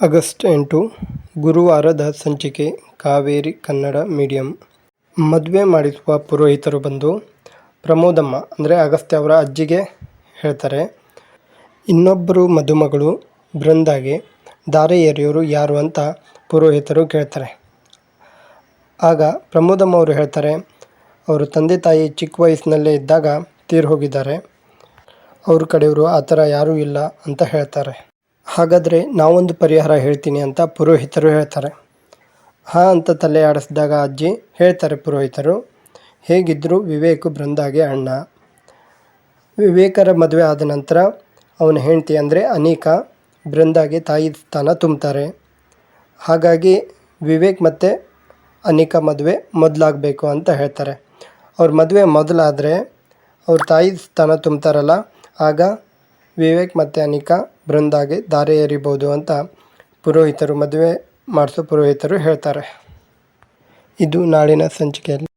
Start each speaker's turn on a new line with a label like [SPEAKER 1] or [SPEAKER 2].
[SPEAKER 1] August ಎಂಟು, ಗುರುವಾರದ ಸಂಚಿಕೆ, Kaveri Kannada medium. ಮದುವೆ ಮಾಡಿಸುವ ಪುರೋಹಿತರು ಬಂದು, ಪ್ರಮೋದಮ್ಮ, ಅಂದರೆ ಅಗಸ್ತ್ಯ ಅವರ ಅಜ್ಜಿಗೆ ಹೇಳ್ತಾರೆ ಇನ್ನೊಬ್ಬರು ಮದುಮಗಳು ಬೃಂದಾಗೆ ದಾರೆ ಎರೆಯೋರು ಯಾರು ಅಂತ ಪುರೋಹಿತರು ಕೇಳ್ತಾರೆ. ಆಗ ಪ್ರಮೋದಮ್ಮ ಅವರು ಹೇಳ್ತಾರೆ, ಅವರು ತಂದೆ ತಾಯಿ ಚಿಕ್ಕ ವಯಸ್ಸಿನಲ್ಲೇ ಇದ್ದಾಗ ತೀರು ಹೋಗಿದ್ದಾರೆ ಅವ್ರ ಕಡೆಯವರು ಆ ಥರ ಯಾರೂ ಇಲ್ಲ ಅಂತ ಹೇಳ್ತಾರೆ. ಹಾಗಾದರೆ ನಾವೊಂದು ಪರಿಹಾರ ಹೇಳ್ತೀನಿ ಅಂತ ಪುರೋಹಿತರು ಹೇಳ್ತಾರೆ. ಹಾಂ ಅಂತ ತಲೆ ಆಡಿಸಿದಾಗ ಅಜ್ಜಿ ಹೇಳ್ತಾರೆ ಪುರೋಹಿತರು ಹೇಗಿದ್ದರೂ ವಿವೇಕ್ ಬೃಂದಾಗೆ ಅಣ್ಣ. ವಿವೇಕರ ಮದುವೆ ಆದ ನಂತರ ಅವನ ಹೆಂಡತಿ ಅಂದರೆ ಅನೇಕ ಬೃಂದಾಗೆ ತಾಯಿ ಸ್ಥಾನ ತುಂಬ್ತಾರೆ. ಹಾಗಾಗಿ ವಿವೇಕ್ ಮತ್ತು ಅನಿಕಾ ಮದುವೆ ಮೊದಲಾಗಬೇಕು ಅಂತ ಹೇಳ್ತಾರೆ. ಅವ್ರ ಮದುವೆ ಮೊದಲಾದರೆ ಅವ್ರ ತಾಯಿ ಸ್ಥಾನ ತುಂಬ್ತಾರಲ್ಲ, ಆಗ ವಿವೇಕ್ ಮತ್ತು ಅನಿಕಾ ಬೃಂದಾಗೆ ದಾರೆ ಎರಿಬೋದು ಅಂತ ಪುರೋಹಿತರು ಮದುವೆ ಮಾಡಿಸೋ ಪುರೋಹಿತರು ಹೇಳ್ತಾರೆ. ಇದು ನಾಳಿನ ಸಂಚಿಕೆಯಲ್ಲಿ.